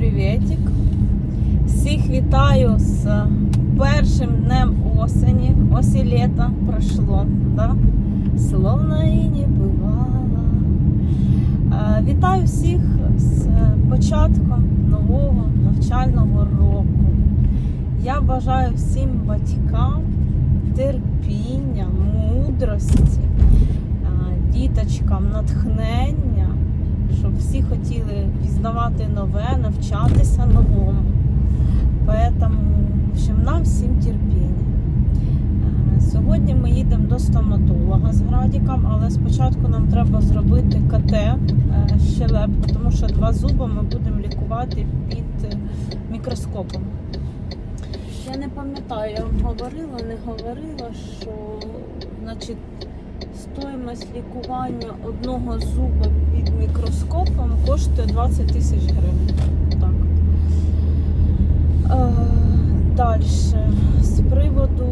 приветик. Всіх вітаю з першим днем осені. Ось і літо пройшло, да? словно і не бувало. Вітаю всіх з початком нового навчального року. Я бажаю всім батькам терпіння, мудрості, діточкам натхнення, щоб всі хотіли пізнавати нове, навчатися новому. Поэтому, в общем, нам всім терпіння. Е, Сьогодні ми їдемо до стоматолога з Градіком, але спочатку нам треба зробити КТ е, щелеп, тому що два зуби ми будемо лікувати під е, мікроскопом. Я не пам'ятаю, я вам говорила, не говорила, що значить, стоїмость лікування одного зуба під мікроскопом коштує 20 тисяч гривень. Так. Далі. З приводу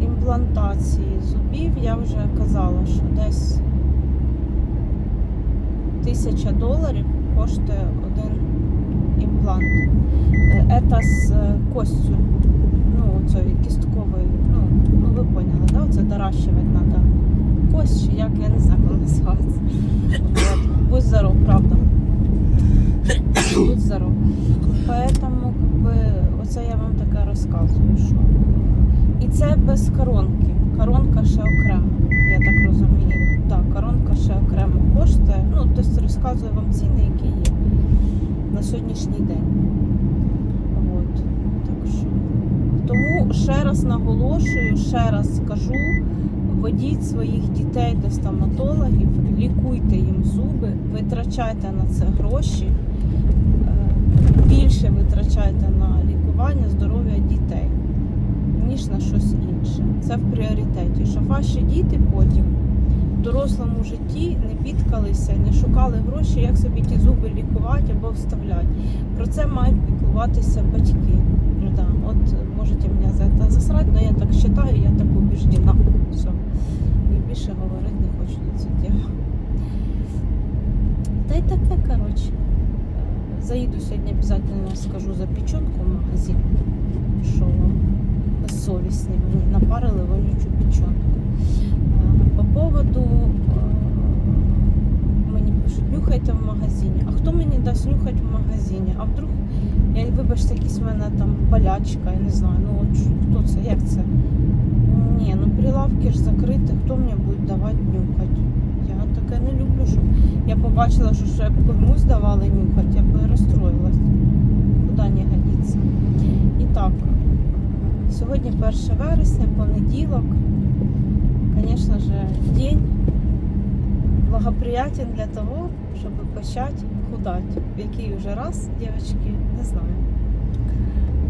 імплантації зубів я вже казала, що десь тисяча доларів коштує один імплант. Е, Це з е, костю, ну, цієї кісткової, ну, ну ви поняли, да? Це доращувати треба. Кость, чи як, я не знаю, як називається. Будь здоров, правда. Будь здоров. Поэтому, как би, оце я вам таке розказую, що. І це без коронки. Коронка ще окремо, я так розумію. Так, коронка ще окремо коштує. Ну, тобто розказую вам ціни, які є на сьогоднішній день. Тому ще раз наголошую, ще раз скажу, ведіть своїх дітей до стоматологів, лікуйте їм зуби, витрачайте на це гроші, е, більше витрачайте на лікування здоров'я дітей, ніж на щось інше. Це в пріоритеті, щоб ваші діти потім в дорослому житті не бідкалися, не шукали гроші, як собі ті зуби лікувати або вставляти. Про це мають піклуватися батьки. Ну це засрати, але я так вважаю, я так убеждена. Все. І більше говорити не хочу на цю тему. Та й таке, коротше. Заїду сьогодні обов'язково скажу за печенку в магазин, що безсовісні мені напарили вонючу печенку. Е, По поводу е, мені пишуть, нюхайте в магазині. А хто мені дасть нюхати в магазині? А вдруг, я вибачте, якісь в мене там болячка, я не знаю, ну от хто це, як це? Ні, ну прилавки ж закриті, хто мені буде давати нюхати? Я таке не люблю, щоб я побачила, що ще б комусь давали нюхати, я б розстроїлась. Куди не годиться. І так, сьогодні 1 вересня, понеділок. Звісно ж, день благоприятен для того, щоб почати худати. В який вже раз, дівчатки, не знаю.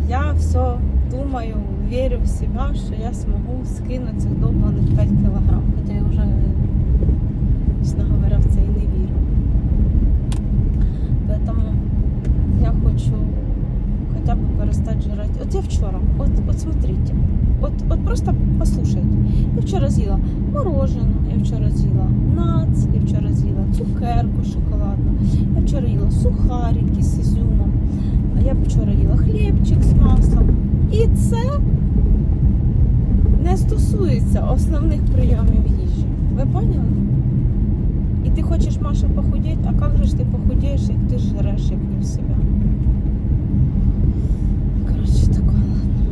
Я все думаю, вірю в себе, що я зможу скинути цих довбаних 5 кілограм. Хоча я вже, чесно говоря, в це і не вірю. Поэтому я хочу хотя бы перестать жрать. От я вчора, от, от смотрите, от, от просто послушайте. Я вчора з'їла мороженое, я вчора з'їла нац, я вчора з'їла цукерку шоколадну, я вчора їла сухарики з ізюмом, я вчора їла хлібчик з маслом. І це не стосується основних прийомів їжі. Ви поняли? І ти хочеш, Маша, похудеть, а як же ж ти похудеєш, як ти жреш, як не в себе? Коротше, таке, ладно.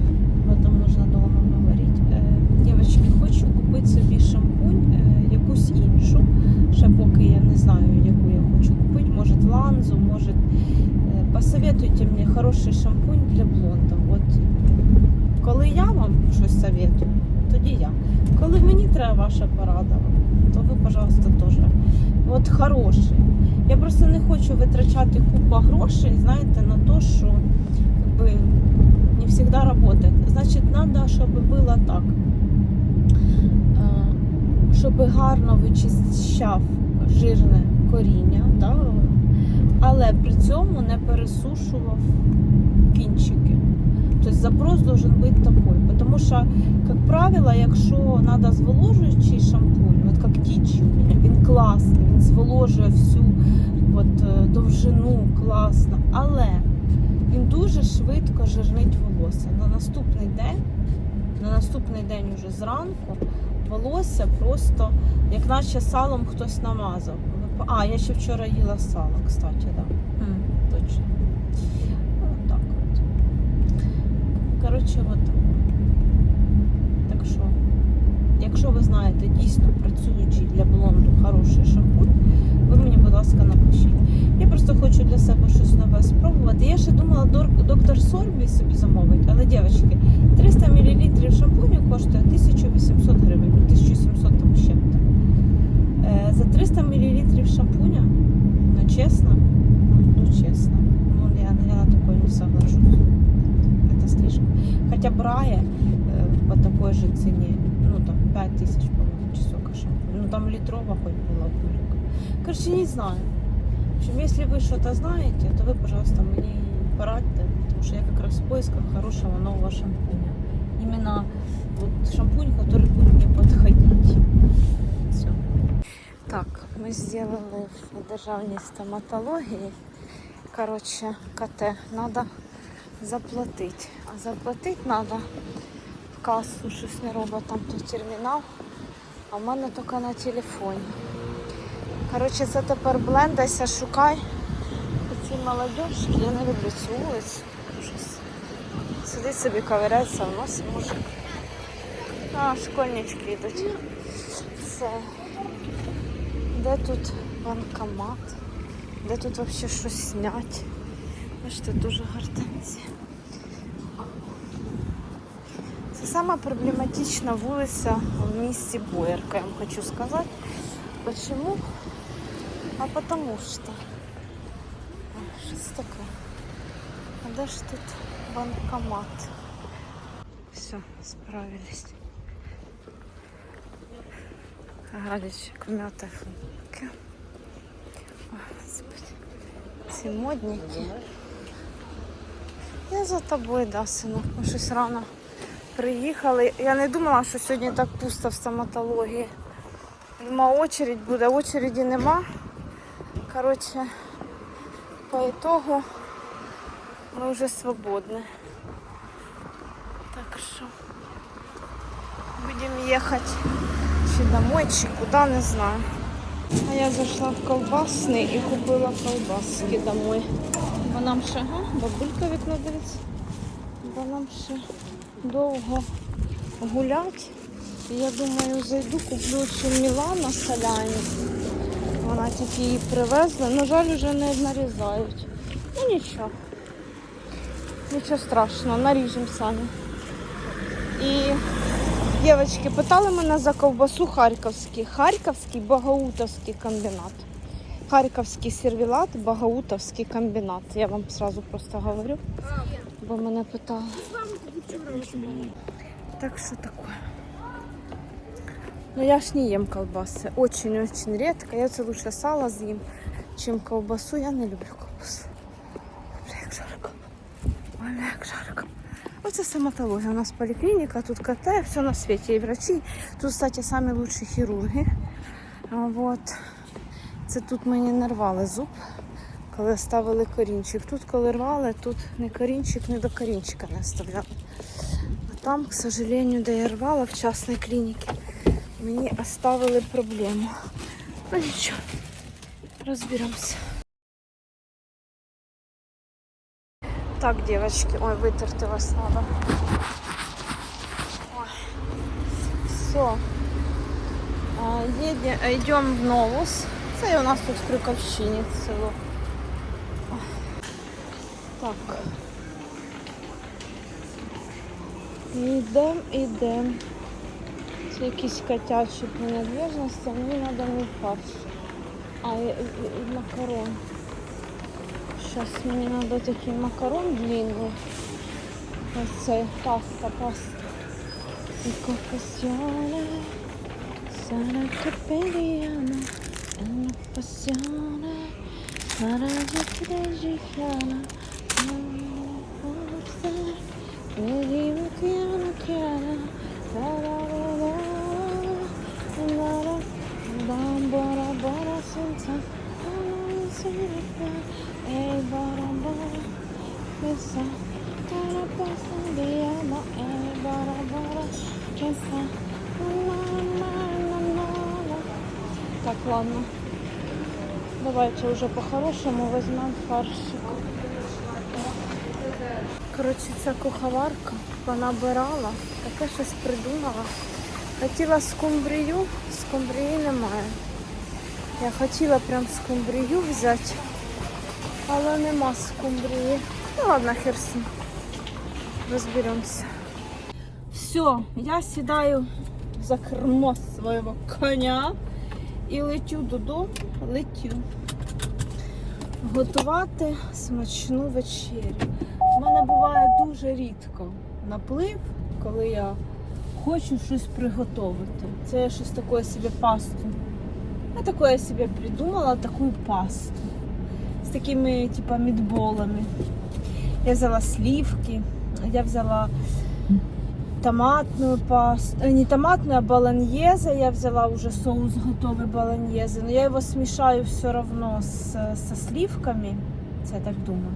Об этом можна довго говорити. Е, Дівчатки, хочу купити собі шампунь, е, якусь іншу. Ще поки я не знаю, яку я хочу купити. Може ланзу, може. Е, Посоветуйте мені хороший шампунь для блонда. От коли я вам щось советую, тоді я. Коли мені треба то ви, пожалуйста, теж. От хороший. Я просто не хочу витрачати купу грошей, знаєте, на те, що якби, не завжди працює. Значить, треба, щоб було так. е, Щоб гарно вичищав жирне коріння, да? але при цьому не пересушував кінчики. Запрос должен бути такой. Потому що, як правило, якщо треба зволожуючий шампунь, от як дічі у мене, він класний, він зволожує всю от е, довжину класно, але він дуже швидко жирнить волосся. На наступний день, на наступний день уже зранку, волосся просто, як наче салом хтось намазав. А, я ще вчора їла сало, кстати, да. М, Точно. Коротше, от так. Що, якщо ви знаєте дійсно працюючий для блонду хороший шампунь, ви мені, будь ласка, напишіть. Я просто хочу для себе щось нове спробувати. Я ще думала доктор Сорбі собі замовить, але дівчатки, 300 мл шампуню коштує 1800 гривень, ну, 1700 там з чим-то. Е, за 300 мл шампуня, ну чесно, ну, ну чесно, ну я, я на такое не соглашусь. Это слишком. Хотя Брая э, по такой же цене, ну там 5000, по-моему, часок шампунь. Ну там литровая хоть была булька. Короче, не знаю. В общем, если вы что-то знаете, то вы, пожалуйста, мне порадьте, потому что я как раз в поисках хорошего нового шампуня. Именно вот шампунь, который будет мне подходить. Все. Так, ми зробили в державній стоматології. Коротше, КТ, треба заплатити. А заплатити треба в касу, щось не робить там той термінал. А в мене тільки на телефоні. Коротше, це тепер блендайся, шукай. Ці молодежки, я не люблю цю вулицю. Сидить собі ковиряється в носі мужик. А, школьнички йдуть. Це. Де тут банкомат? Де тут взагалі щось зняти? Бачите, дуже гортензія. сама проблематична вулиця в місті Боярка, я вам хочу сказати. Почему? А потому что. А, Що це таке? А де ж тут банкомат? Все, справились. Галечек м'ятих функи. О, Господи. Ці модники. Я за тобою, да, синок. Ми щось рано Приїхали. Я не думала, що сьогодні так пусто в стоматології. Думала, очередь буде, очереді нема. Коротше, по итогу ми вже свободні. Так що будемо їхати чи домой, чи куди, не знаю. А я зайшла в колбасний і купила колбаски домой. Бо нам ще, бабулька вікно дивиться. Бо нам ще довго гуляти. Я думаю, зайду, куплю цю Мілана соляні. Вона тільки її привезла. На жаль, вже не нарізають. Ну нічого. Нічого страшного, наріжемо самі. І дівчатки питали мене за ковбасу харківський. Харківський Багаутовський комбінат. Харківський сервілат, Багаутовський комбінат. Я вам сразу просто говорю, бо мене питали. Так що таке? Ну я ж не ем колбасы. Очень-очень редко. Я це лучше сало з'їм, чим ковбасу. Я не люблю ковбасу. Бля, як жарко. Бля, як жарко. Оце стоматологія. У нас поліклініка, тут КТ, все на світі. І врачі. Тут, кстати, самі лучші хірурги. Вот. Це тут мені не рвали зуб, коли ставили корінчик. Тут, коли рвали, тут не корінчик, не до корінчика не вставляли. А там, к сожалению, де я рвала в частній клініці, мені оставили проблему. Ну нічого, розберемося. Так, девочки, ой, вытерти вас надо. Ой. Все. Едем, в Новус. Це у нас тут в Крюковщині село. Так. Ідем, ідем. Це якісь котячі принадлежності, мені треба не фарш. А, і, і, і макарон. Сейчас мне надо такой макарон длинный. Вот цей паста, паста. И confessione sarà capelliano e la passione sarà di так, ладно. Давайте уже по-хорошему возьмем фаршик. Коротше, ця куховарка понабирала, таке щось придумала. Хотіла скумбрію, скумбрії немає. Я хотіла прям скумбрію взяти, але нема скумбрії. Ну ладно, хер. Розберемося. Все, я сідаю за кермо свого коня і летю додому, летю. Готувати смачну вечерю. У мене буває дуже рідко наплив, коли я хочу щось приготувати. Це я щось таке собі пасту. Я таке собі придумала, таку пасту. З такими, типа, мідболами. Я взяла сливки, я взяла томатную пасту, э, не томатную, а баланьеза. Я взяла уже соус готовый баланьеза, но я его смешаю все равно с, со сливками, это я так думаю.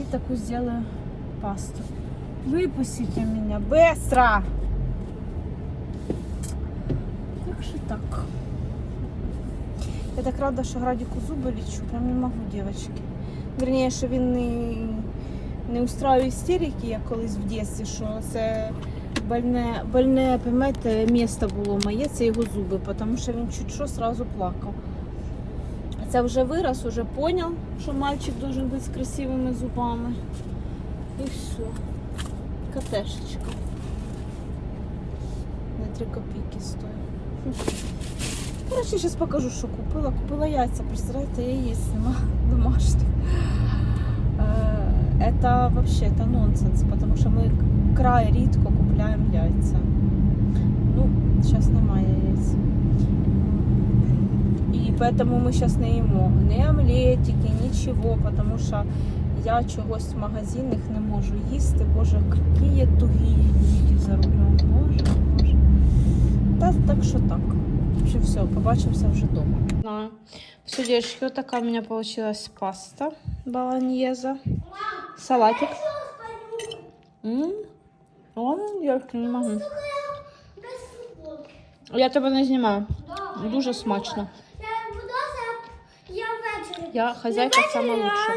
И такую сделаю пасту. Выпустите меня быстро! Так что так. Я так рада, що Градіку зуби лічу, прям не можу, дівчатки. Верніше, що він не, не устраює істерики, як колись в дитинстві, що це больне, больне поймете, місто було моє, це його зуби, тому що він чуть що сразу плакав. Це вже вирос, вже поняв, що мальчик должен бути з красивими зубами. І все. Катешечка. На 3 копійки стоїть. Короче, сейчас покажу, що купила. Купила яйця, представляєте, яєць нема домашніх. Это вообще это нонсенс, потому що ми край рідко купляємо яйця. Ну, зараз немає яєць. Поэтому ми зараз не їмо ні омлетики, нічого, тому що я чогось в магазинах не можу їсти. Боже, які тугі діти за рулем. Боже, боже. Та так що так. В все, побачимося вже вдома. Вот такая у меня получилась паста баланьеза. Салатик. М? О, я не можу. Я тебе не знімаю. Дуже смачно. Я хазяйка сама лучша.